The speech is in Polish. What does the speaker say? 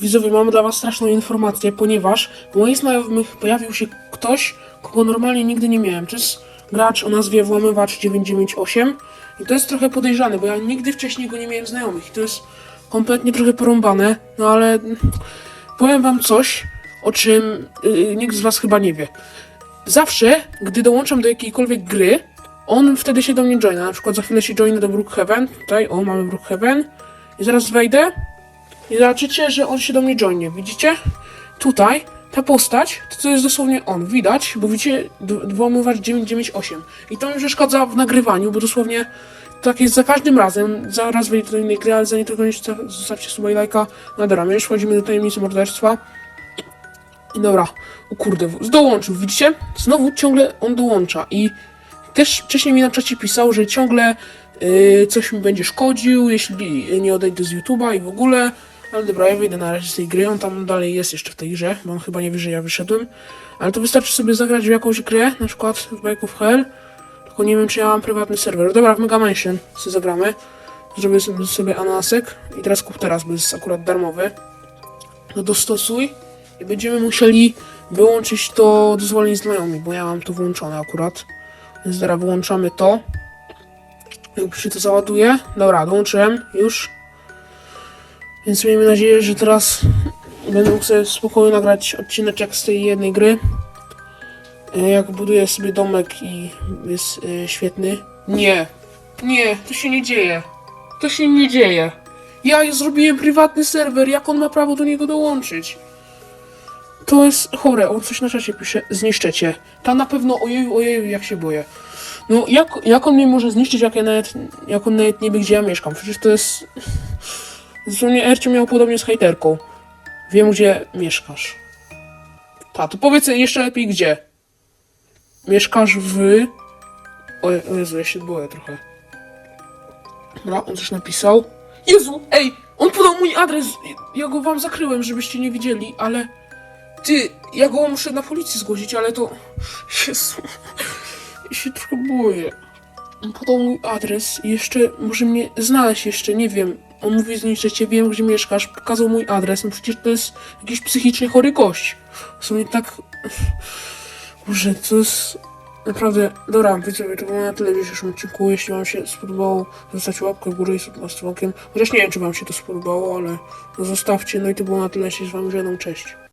Widzowie, mamy dla was straszną informację, ponieważ w moich znajomych pojawił się ktoś, kogo normalnie nigdy nie miałem. To jest gracz o nazwie Włamywacz 998 i to jest trochę podejrzane, bo ja nigdy wcześniej go nie miałem znajomych i to jest kompletnie trochę porąbane, no ale powiem wam coś, o czym yy, nikt z was chyba nie wie. Zawsze, gdy dołączam do jakiejkolwiek gry, on wtedy się do mnie joina. Na przykład za chwilę się joinę do Brookhaven. Tutaj, o, mamy Brookhaven. I zaraz wejdę i zobaczycie, że on się do mnie joinie. Widzicie? Tutaj ta postać, to, to jest dosłownie on. Widać, bo widzicie, włamywacz 998. I to mi przeszkadza w nagrywaniu, bo dosłownie tak jest za każdym razem. Zaraz wejdę do innej gry, ale zanim tego nie zostawcie suba i lajka. No dobra, my już wchodzimy do tajemnicy morderstwa. I dobra, o kurde, dołączył, widzicie? Znowu ciągle on dołącza i też wcześniej mi na czacie pisał, że ciągle y, coś mi będzie szkodził, jeśli nie odejdę z YouTube'a i w ogóle. Ale dobra, ja wyjdę na razie z tej gry, on tam dalej jest jeszcze w tej grze, bo on chyba nie wie, że ja wyszedłem. Ale to wystarczy sobie zagrać w jakąś grę, na przykład w of Hell. Tylko nie wiem, czy ja mam prywatny serwer. Dobra, w Mega Mansion sobie zagramy. Zrobię sobie, sobie anasek i teraz kup teraz, bo jest akurat darmowy. No dostosuj i będziemy musieli wyłączyć to dozwolenie znajomi, bo ja mam to włączone akurat. Więc teraz wyłączamy to. Jak się to załaduje. Dobra, dołączyłem już. Więc miejmy nadzieję, że teraz będę mógł sobie spokojnie nagrać odcineczek z tej jednej gry. E, Jak buduję sobie domek i jest e, świetny. Nie, nie, to się nie dzieje. To się nie dzieje. Ja zrobiłem prywatny serwer, jak on ma prawo do niego dołączyć? To jest chore, on coś na czacie pisze, zniszczecie. Ta na pewno, ojeju, ojeju, jak się boję. No, jak, jak on mnie może zniszczyć, jak, ja nawet, jak on nawet nie wie, gdzie ja mieszkam? Przecież to jest... Dosłownie Ercio miał podobnie z hejterką. Wiem, gdzie mieszkasz. Ta, to powiedz jeszcze lepiej, gdzie. Mieszkasz w... O, o Jezu, ja się boję trochę. Dobra, on coś napisał. Jezu, ej, on podał mój adres. Ja go wam zakryłem, żebyście nie widzieli, ale... Ty, ja go muszę na policję zgłosić, ale to... Jezu, ja się trochę boję. Podał mój adres i jeszcze może mnie znaleźć jeszcze, nie wiem. On mówi zniszczycie, wiem gdzie mieszkasz, pokazał mój adres, no przecież to jest jakiś psychicznie chory gość. W sumie tak... Boże, to jest... Naprawdę, dobra, widzowie, to było na tyle w dzisiejszym odcinku. Jeśli wam się spodobało, zostawcie łapkę w górę i subskrypcję. Chociaż nie wiem, czy wam się to spodobało, ale zostawcie. No i to było na tyle. Się z wami cześć.